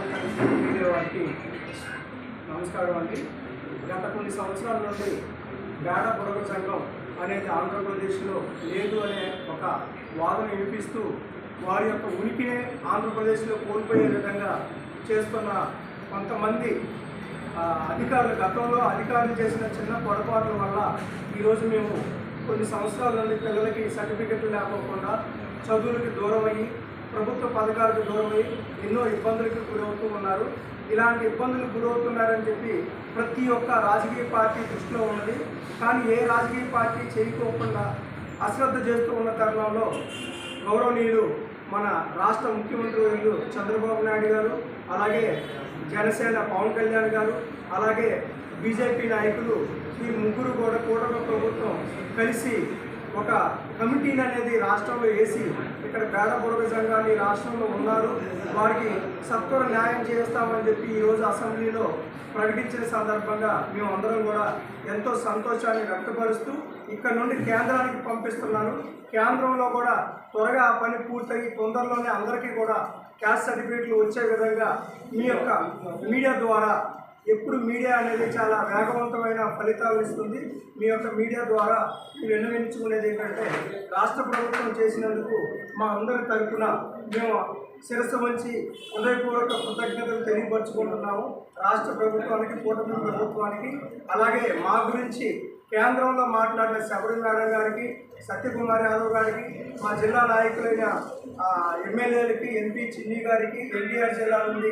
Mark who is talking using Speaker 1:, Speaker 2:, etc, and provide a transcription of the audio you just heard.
Speaker 1: వారికి నమస్కారం అండి. గత కొన్ని సంవత్సరాల నుండి బేడ బుడగ సంఘం అనేది ఆంధ్రప్రదేశ్లో లేదు అనే ఒక వాదన వినిపిస్తూ వారి యొక్క ఉనికినే ఆంధ్రప్రదేశ్లో కోల్పోయే విధంగా చేస్తున్న కొంతమంది అధికారులు గతంలో అధికారులు చేసిన చిన్న పొరపాట్ల వల్ల ఈరోజు మేము కొన్ని సంవత్సరాల నుండి పిల్లలకి సర్టిఫికెట్లు లేకోకుండా చదువులకి దూరం అయ్యి ప్రభుత్వ పథకాలకు దూరమై ఎన్నో ఇబ్బందులకు గురవుతూ ఉన్నారు. ఇలాంటి ఇబ్బందులకు గురవుతున్నారని చెప్పి ప్రతి ఒక్క రాజకీయ పార్టీ దృష్టిలో ఉన్నది. కానీ ఏ రాజకీయ పార్టీ చేయకోకుండా అశ్రద్ధ చేస్తూ ఉన్న తరుణంలో గౌరవనీయులు మన రాష్ట్ర ముఖ్యమంత్రి వర్యులు చంద్రబాబు నాయుడు గారు అలాగే జనసేన పవన్ కళ్యాణ్ గారు అలాగే బీజేపీ నాయకులు ఈ ముగ్గురు కూడా కూటమి ప్రభుత్వం కలిసి ఒక కమిటీని అనేది రాష్ట్రంలో వేసి ఇక్కడ పేద బుడగ సంఘాన్ని రాష్ట్రంలో ఉన్నారు. వారికి సత్వర న్యాయం చేస్తామని చెప్పి ఈరోజు అసెంబ్లీలో ప్రకటించిన సందర్భంగా మేము అందరం కూడా ఎంతో సంతోషాన్ని వ్యక్తపరుస్తూ ఇక్కడ నుండి కేంద్రానికి పంపిస్తున్నాను. కేంద్రంలో కూడా త్వరగా ఆ పని పూర్తయి తొందరలోనే అందరికీ కూడా క్యాస్ట్ సర్టిఫికేట్లు వచ్చే విధంగా మీ యొక్క మీడియా ద్వారా ఎప్పుడు మీడియా అనేది చాలా వేగవంతమైన ఫలితాలు ఇస్తుంది. మీ యొక్క మీడియా ద్వారా మీరు విన్నవించుకునేది ఏంటంటే రాష్ట్ర ప్రభుత్వం చేసినందుకు మా అందరి తరఫున మేము శిరస్సు వంచి హృదయపూర్వక కృతజ్ఞతలు తెలియపరచుకుంటున్నాము. రాష్ట్ర ప్రభుత్వానికి కూటమి ప్రభుత్వానికి అలాగే మా గురించి కేంద్రంలో మాట్లాడిన శబరి గారికి సత్యకుమార్ యాదవ్ గారికి మా జిల్లా నాయకులైన ఎమ్మెల్యేలకి ఎంపీ చిన్ని గారికి ఎన్టీఆర్ జిల్లా నుండి